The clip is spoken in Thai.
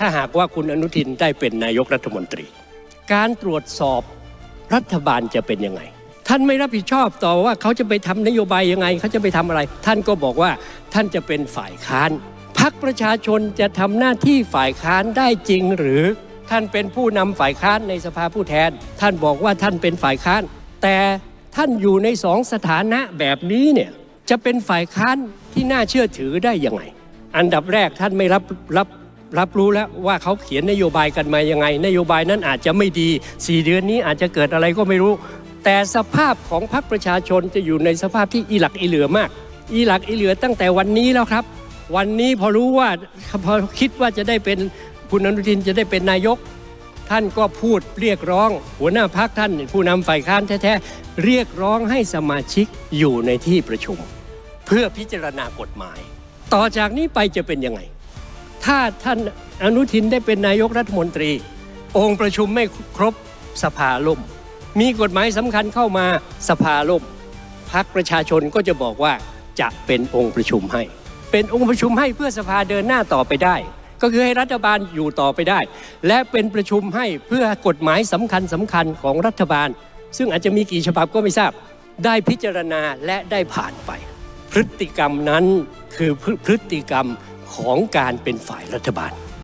ถ้าหากว่าคุณอนุทินได้เป็นนายกรัฐมนตรี การตรวจสอบรัฐบาลจะเป็นยังไง ท่านไม่รับผิดชอบต่อว่าเขาจะไปทำนโยบายยังไง เขาจะไปทำอะไร ท่านก็บอกว่าท่านจะเป็นฝ่ายค้านพักประชาชนจะทำหน้าที่ฝ่ายค้านได้จริงหรือท่านเป็นผู้นำฝ่ายค้านในสภาผู้แทน ท่านบอกว่าท่านเป็นฝ่ายค้าน แต่ท่านอยู่ในสองสถานะแบบนี้เนี่ยจะเป็นฝ่ายค้านที่น่าเชื่อถือได้ยังไง อันดับแรกท่านไม่รับรับ รับรู้แล้วว่าเขาเขียนนโยบายกันมายังไง นโยบายนั้นอาจจะไม่ดี 4 เดือนนี้อาจจะเกิดอะไรก็ไม่รู้ แต่สภาพของพรรคประชาชนจะอยู่ในสภาพที่อีหลักอีเหลือมาก อีหลักอีเหลือตั้งแต่วันนี้แล้วครับ วันนี้พอรู้ว่าพอคิดว่าจะได้เป็นคุณอนุทินจะได้เป็นนายก ท่านก็พูดเรียกร้อง หัวหน้าพักท่าน ผู้นำฝ่ายค้านแท้ๆเรียกร้องให้สมาชิกอยู่ในที่ประชุม เพื่อพิจารณากฎหมาย ต่อจากนี้ไปจะเป็นยังไง ถ้าท่านอนุทินได้เป็นนายกรัฐมนตรี องค์ประชุมไม่ครบสภาล่ม มีกฎหมายสำคัญเข้ามาสภาล่มพักประชาชนก็จะบอกว่าจะเป็นองค์ประชุมให้ เป็นองค์ประชุมให้เพื่อสภาเดินหน้าต่อไปได้ ก็คือให้รัฐบาลอยู่ต่อไปได้ และเป็นประชุมให้เพื่อกฎหมายสำคัญสำคัญของรัฐบาล ซึ่งอาจจะมีกี่ฉบับก็ไม่ทราบ ได้พิจารณาและได้ผ่านไป พฤติกรรมนั้นคือพฤพฤติกรรม ของการเป็นฝ่ายรัฐบาล